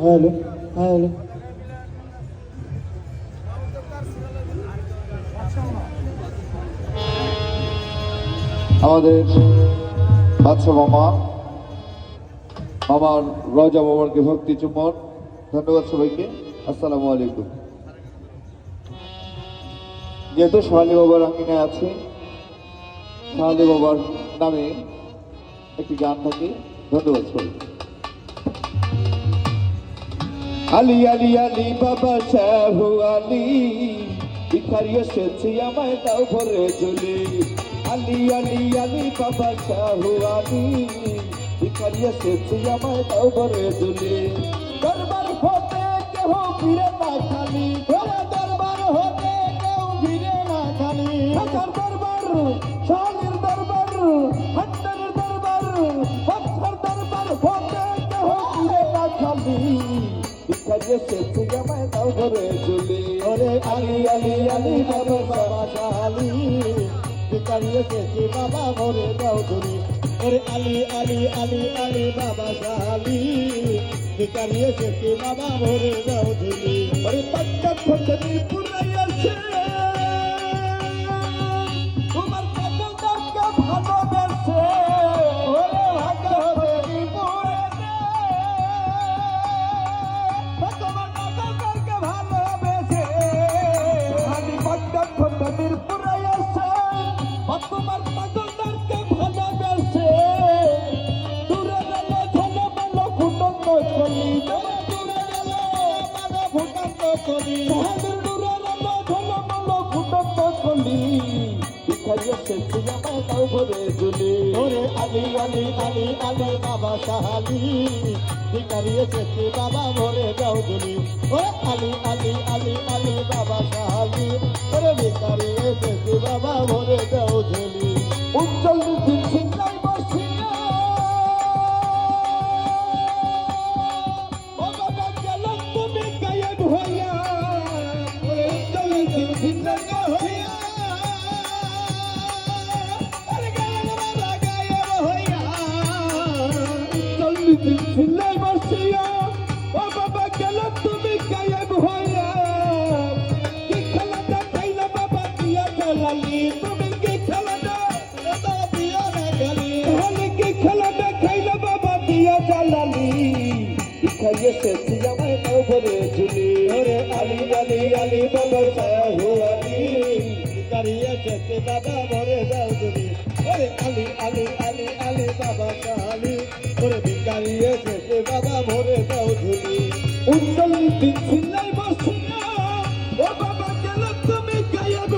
Hello hello আমাদের বাদশা মামা আমার রজা মামাকে ভক্তি চুম্বন। ধন্যবাদ সবাইকে। আসসালামু আলাইকুম। যেহেতু সোহালি বাবার আঙ্গিনায় আছে সোহালি বাবার নামে একটি গান থাকে, ধন্যবাদ সবাইকে। আলি আলি আলি, বাবা শাহু আলি। ভিখারি এসেছি আমায় দাও ভরে চলি আলি আলি আলি, বাবা শাহু আলি। ভিখারি এসেছি আমায় দাও ভরে চলি দরবার হতে কেহ ফিরে না খালি। দরবার হতে কেউ ফিরে না খালি। দরবার শালির দরবার হান্ডারের দরবার বাচ্চার দরবার হতে কেহ ফিরে না খালি। ভিখারি এসেছি আমায় দাও ভরে চলি ওরে আলি আলি আলি বাবা বাবা শালি ভিখারি এসেছি বাবা ভরে দাও চলি ওরে আলি আলি আলি আলি বাবা শালি ভিখারি এসেছি বাবা ঘরে দাও চলি ওরে ফটনি Bye-bye. ওরে আলি আলি আলি আলি বাবা সাহালি ভিখারি এসেছি বাবা ভরে দাও জুলি ওরে আলি আলি আলি আলি বাবা সাহালি ওরে ভিখারি এসেছি বাবা উজ্জ্বল দিন সিংহাই বসিয়া ও বাবা গেল তুমি গায়েব হইয়া কি খেলাটা খাইলা বাবা দিয়া জ্বালালি তুমি কি খেলাটা দিয়া জ্বালালি তাহলে কি খেলাটা খাইলা বাবা দিয়া জ্বালালি খাইয়ে সেছি আমায় ভরে ঝুলি ওরে আলি আলি আলি বাবা সাহু আলি কারিয়ে সেতে বাবা ভরে দাও ঝুলি ওরে আলি আলি আলি আলি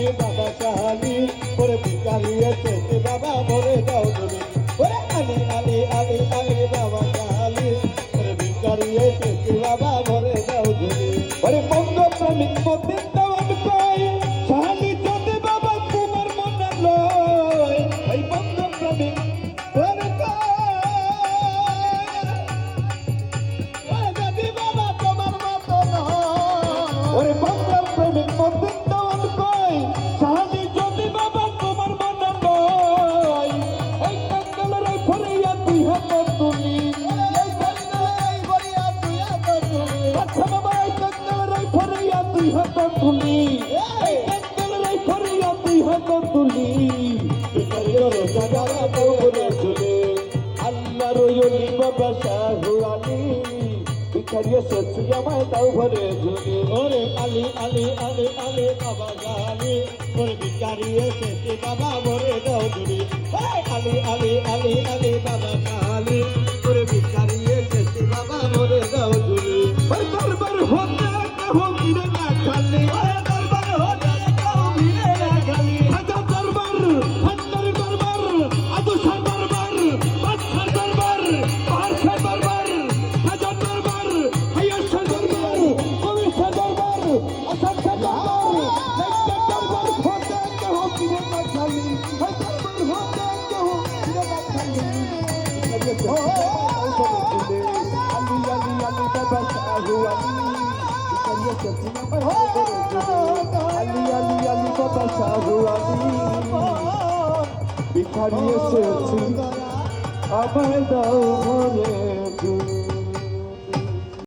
আলি বাবা শাহালি ওরে ভিকারি এসেছে বাবা ভরে দাও তুমি। ওরে আলি আলি আলি আলি বাবা শাহালি ওরে ভিকারি এসেছে বাবা ভরে দাও তুমি। ওরে প্রেমিক ফরিয়া তুলি এই কাঙ্গালের এই ফরিয়া তুই হাত তুলি চলে আল্লাহ রইলি বাবা শাহু আলী ভিখারি এসেছি আমায় তাও ভরে ঝুলি ওরে আলি আলি আলি আলি বাবা গালি ওরে ভিখারি এসেছি বাবা ভরে দাও ঝুলি আলি আলি আলি আলি আলি আলি আলি বাবা শাহু আলি ভিখারি এসেছি আমায় দাও ভরে